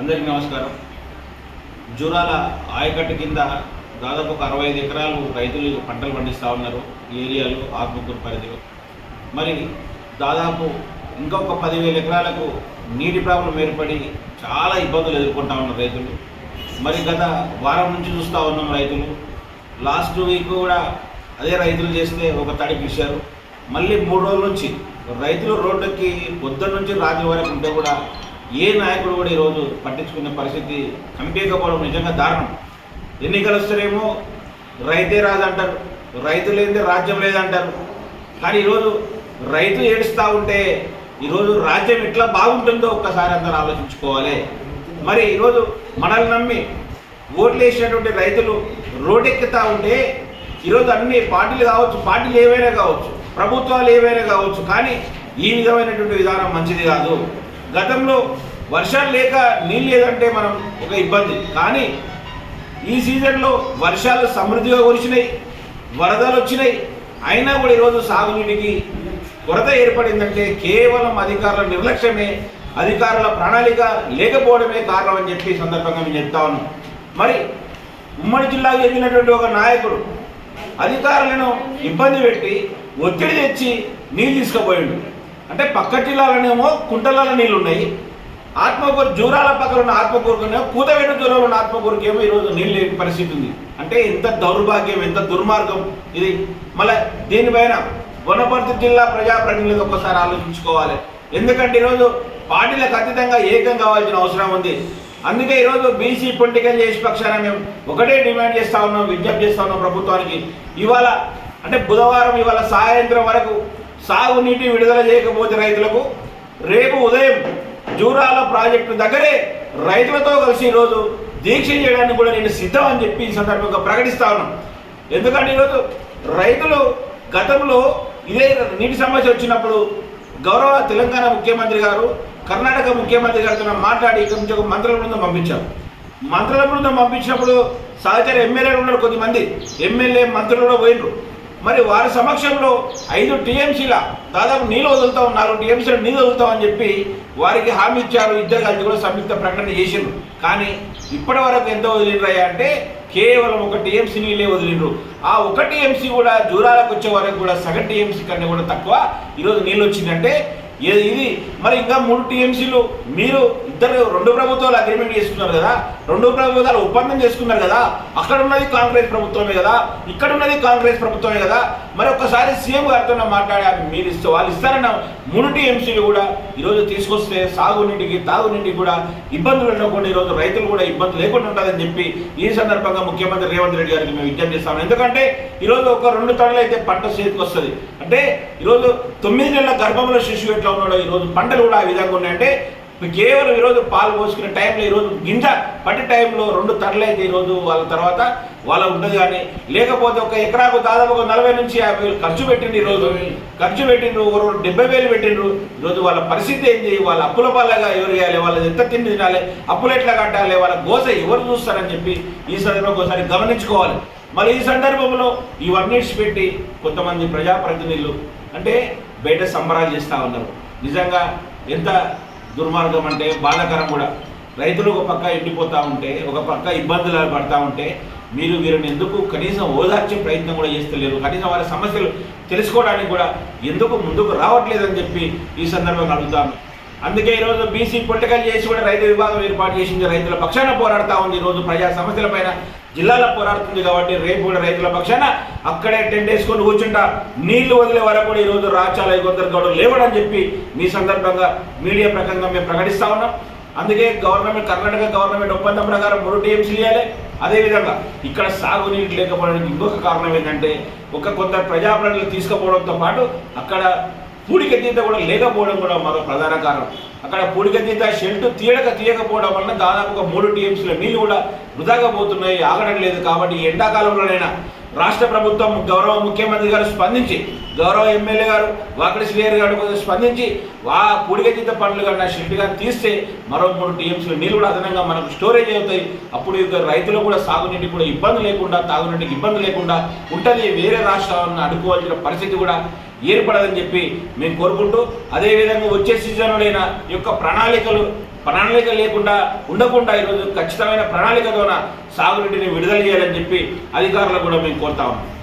అందరికీ నమస్కారం. జూరాల ఆయకట్టు కింద దాదాపు ఒక అరవై ఐదు ఎకరాలు రైతులు పంటలు పండిస్తూ ఉన్నారు ఈ ఏరియాలో ఆత్మకూరు పరిధిలో. మరి దాదాపు ఇంకొక పదివేల ఎకరాలకు నీటి ప్రాబ్లం ఏర్పడి చాలా ఇబ్బందులు ఎదుర్కొంటా ఉన్నారు రైతులు. మరి గత వారం నుంచి చూస్తూ ఉన్నాం రైతులు. లాస్ట్ వీక్ కూడా అదే రైతులు చేస్తే ఒక తడి పిలిచారు. మళ్ళీ మూడు రోజుల నుంచి రైతులు రోడ్డుకి పొద్దున్న నుంచి రాత్రి వరకు ఉంటే కూడా ఏ నాయకుడు కూడా ఈరోజు పట్టించుకునే పరిస్థితి కనిపించకపోవడం నిజంగా దారుణం. ఎన్నికలు వస్తేనేమో రైతే రాదంటారు రైతు లేనిదే రాజ్యం లేదంటారు. కానీ ఈరోజు రైతు ఏడుస్తూ ఉంటే ఈరోజు రాజ్యం ఎట్లా బాగుంటుందో ఒక్కసారి అందరూ ఆలోచించుకోవాలి. మరి ఈరోజు మనల్ని నమ్మి ఓట్లు వేసినటువంటి రైతులు రోడ్డెక్కుతా ఉంటే ఈరోజు అన్ని పార్టీలు కావచ్చు పార్టీలు ఏవైనా కావచ్చు ప్రభుత్వాలు ఏవైనా కావచ్చు కానీ ఈ విధమైనటువంటి విధానం మంచిది కాదు. గతంలో వర్షాలు లేక నీళ్ళు లేదంటే మనం ఒక ఇబ్బంది. కానీ ఈ సీజన్లో వర్షాలు సమృద్ధిగా కురిసినాయి వరదలు వచ్చినాయి. అయినా కూడా ఈరోజు సాగునీటికి కొరత ఏర్పడిందంటే కేవలం అధికారుల నిర్లక్ష్యమే అధికారుల ప్రణాళిక లేకపోవడమే కారణం అని చెప్పి సందర్భంగా మేము చెప్తా ఉన్నాం మరి ఉమ్మడి జిల్లాకు చెందినటువంటి ఒక నాయకుడు అధికారులను ఇబ్బంది పెట్టి ఒత్తిడి తెచ్చి నీళ్ళు తీసుకుపోయిండు. అంటే పక్క జిల్లాలోనేమో కుంటలలో నీళ్ళు ఉన్నాయి ఆత్మకూరు జూరాల పక్కన ఉన్న ఆత్మకూరుకునే కూతవేట దూరంలో ఉన్న ఆత్మకూరుకి ఏమో ఈరోజు నీళ్ళు లేని పరిస్థితి ఉంది అంటే ఎంత దౌర్భాగ్యం ఎంత దుర్మార్గం ఇది. మళ్ళీ దీనిపైన వనపర్తి జిల్లా ప్రజాప్రతినిధులు ఒక్కసారి ఆలోచించుకోవాలి. ఎందుకంటే ఈరోజు పార్టీలకు అతీతంగా ఏకం కావాల్సిన అవసరం ఉంది. అందుకే ఈరోజు బీసీ పొలిటికల్ చేసి పక్షాన మేము ఒకటే డిమాండ్ చేస్తా ఉన్నాం విజ్ఞప్తి చేస్తా ఉన్నాం ప్రభుత్వానికి. ఇవాళ అంటే బుధవారం ఇవాళ సాయంత్రం వరకు సాగునీటి విడుదల చేయకపోతే రైతులకు రేపు ఉదయం జూరాల ప్రాజెక్టు దగ్గరే రైతులతో కలిసి ఈరోజు దీక్ష చేయడానికి కూడా నేను సిద్ధం అని చెప్పి ఈ సందర్భంగా ప్రకటిస్తా ఉన్నాం. ఎందుకంటే ఈరోజు రైతులు గతంలో ఇదే నీటి సమస్య వచ్చినప్పుడు గౌరవ తెలంగాణ ముఖ్యమంత్రి గారు కర్ణాటక ముఖ్యమంత్రి గారితో మాట్లాడి కొంచెం నుంచి ఒక మంత్రుల బృందం పంపించారు. మంత్రుల బృందం పంపించినప్పుడు సహచర ఎమ్మెల్యేలు ఉన్నారు కొద్దిమంది ఎమ్మెల్యే మంత్రులు కూడా పోయినరు మరి వారి సమక్షంలో ఐదు టీఎంసీల దాదాపు నీళ్ళు వదులుతాం నాలుగు టీఎంసీలు నీళ్ళు వదులుతామని చెప్పి వారికి హామీ ఇచ్చారు. ఇద్దరు కలిసి కూడా సంయుక్త ప్రకటన చేసిండ్రు. కానీ ఇప్పటి వరకు ఎంత వదిలిండ్రయ్యా అంటే కేవలం ఒక టీఎంసీ నీళ్ళే వదిలిండ్రు. ఆ ఒక టీఎంసీ కూడా జూరాలకు వచ్చే వరకు కూడా సగం టీఎంసీ కన్నా కూడా తక్కువ ఈరోజు నీళ్ళు వచ్చిందంటే ఇది? మరి ఇంకా మూడు టీఎంసీలు మీరు ఇద్దరు రెండు ప్రభుత్వాలు అగ్రిమెంట్ చేసుకున్నారు కదా? రెండు ప్రభుత్వాలు ఒప్పందం చేసుకున్నారు కదా? అక్కడ ఉన్నది కాంగ్రెస్ ప్రభుత్వమే కదా? ఇక్కడ ఉన్నది కాంగ్రెస్ ప్రభుత్వమే కదా? మరి ఒకసారి సీఎం గారితో మాట్లాడి అవి మీరు ఇస్తే వాళ్ళు ఇస్తారన్న మూడు టీఎంసీలు కూడా ఈరోజు తీసుకొస్తే సాగునీటికి తాగునీటికి కూడా ఇబ్బందులు ఉండకుండా ఈరోజు రైతులు కూడా ఇబ్బంది లేకుండా ఉంటుందని చెప్పి ఈ సందర్భంగా ముఖ్యమంత్రి రేవంత్ రెడ్డి గారికి మేము విజ్ఞప్తి చేస్తాము ఎందుకంటే ఈరోజు ఒక రెండు టన్నులు అయితే పంట చేతికి వస్తుంది. అంటే ఈరోజు తొమ్మిది నెలల గర్భంలో శిశువు ఎట్లా ఉన్నాడో ఈరోజు పంటలు కూడా ఆ విధంగా ఉన్నాయంటే కేవలం ఈరోజు పాలు పోసుకునే టైంలో ఈరోజు గింజ పట్టి టైంలో రెండు అయితే ఈరోజు వాళ్ళ తర్వాత వాళ్ళ ఉంటుంది కానీ లేకపోతే ఒక ఎకరాకు దాదాపు ఒక నలభై నుంచి యాభై వేలు ఖర్చు పెట్టిండు ఈరోజు. ఖర్చు పెట్టిండ్రు ఒక రెండు డెబ్బై వేలు పెట్టిండ్రు. ఈరోజు వాళ్ళ పరిస్థితి ఏంటి వాళ్ళ అప్పుల పాలగా ఎవరు చేయాలి? వాళ్ళ ఎంత తిండి తినాలి? అప్పులు ఎట్లా కట్టాలి? వాళ్ళ గోస ఎవరు చూస్తారని చెప్పి ఈ సందర్భంగా ఒకసారి గమనించుకోవాలి. మరి ఈ సందర్భంలో ఇవన్నీ పెట్టి కొంతమంది ప్రజాప్రతినిధులు అంటే బయట సంబరాలు చేస్తూ ఉన్నారు. నిజంగా ఎంత దుర్మార్గం అంటే బాధాకరం కూడా. రైతులు ఒక పక్క ఎండిపోతూ ఉంటే ఒక పక్క ఇబ్బందులు పడతా ఉంటే మీరు వీరిని ఎందుకు కనీసం ఓదార్చే ప్రయత్నం కూడా చేస్తలేరు. కనీసం వారి సమస్యలు తెలుసుకోవడానికి కూడా ఎందుకు ముందుకు రావట్లేదని చెప్పి ఈ సందర్భంగా అడుగుతాను. అందుకే ఈరోజు బీసీ పొలిటికల్ చేసి కూడా రైతు విభాగం ఏర్పాటు చేసింది. రైతుల పక్షాన పోరాడుతూ ఉంది. ఈరోజు ప్రజా సమస్యలపైన జిల్లాలో పోరాడుతుంది కాబట్టి రేపు కూడా రైతుల పక్షాన అక్కడే టెంట్ వేసుకొని కూర్చుంటా. నీళ్ళు వదిలే వరకు కూడా ఈరోజు రాచాల కొందరు గౌడలు లేవడని చెప్పి మీ సందర్భంగా మీడియా ప్రకారంగా మేము ప్రకటిస్తా ఉన్నాం. అందుకే గవర్నమెంట్ కర్ణాటక గవర్నమెంట్ ఒప్పందం ప్రకారం మూడు టీఎంసీ ఇవ్వాలి అదేవిధంగా ఇక్కడ సాగునీరు లేకపోవడానికి ఇంకొక కారణం ఏంటంటే ఒక కొంత ప్రజాప్రతినిధులు తీసుకుపోవడంతో పాటు అక్కడ పూడికతీత కూడా లేకపోవడం కూడా మరో ప్రధాన కారణం. అక్కడ పూడికతీత షెల్ట్ తీయక తీయకపోవడం వలన దాదాపుగా మూడు టీఎంసీల నీళ్ళు కూడా వృధాగా పోతున్నాయి ఆగడం లేదు కాబట్టి ఎండాకాలంలోనైనా రాష్ట్ర ప్రభుత్వం గౌరవ ముఖ్యమంత్రి గారు స్పందించి గౌరవ ఎమ్మెల్యే గారు వాకడి శ్రీయర్ గారు స్పందించి వా పూడికతీత పనులు కానీ షెల్ట్ కానీ తీస్తే మరో మూడు టీఎంసీల నీళ్ళు కూడా అదనంగా మనకు స్టోరేజ్ అవుతాయి. అప్పుడు ఇక రైతులు కూడా సాగునీటికి కూడా ఇబ్బంది లేకుండా తాగునీటికి ఇబ్బంది లేకుండా ఉంటుంది. వేరే రాష్ట్రాలను అడుకోవాల్సిన పరిస్థితి కూడా ఏర్పడదని చెప్పి మేము కోరుకుంటూ అదేవిధంగా వచ్చే సీజన్లోనైనా యొక్క ప్రణాళికలు ప్రణాళిక లేకుండా ఉండకుండా ఈరోజు ఖచ్చితమైన ప్రణాళిక ద్వారా సాగునీటిని విడుదల చేయాలని చెప్పి అధికారులకు కూడా మేము కోరుతా ఉన్నాం.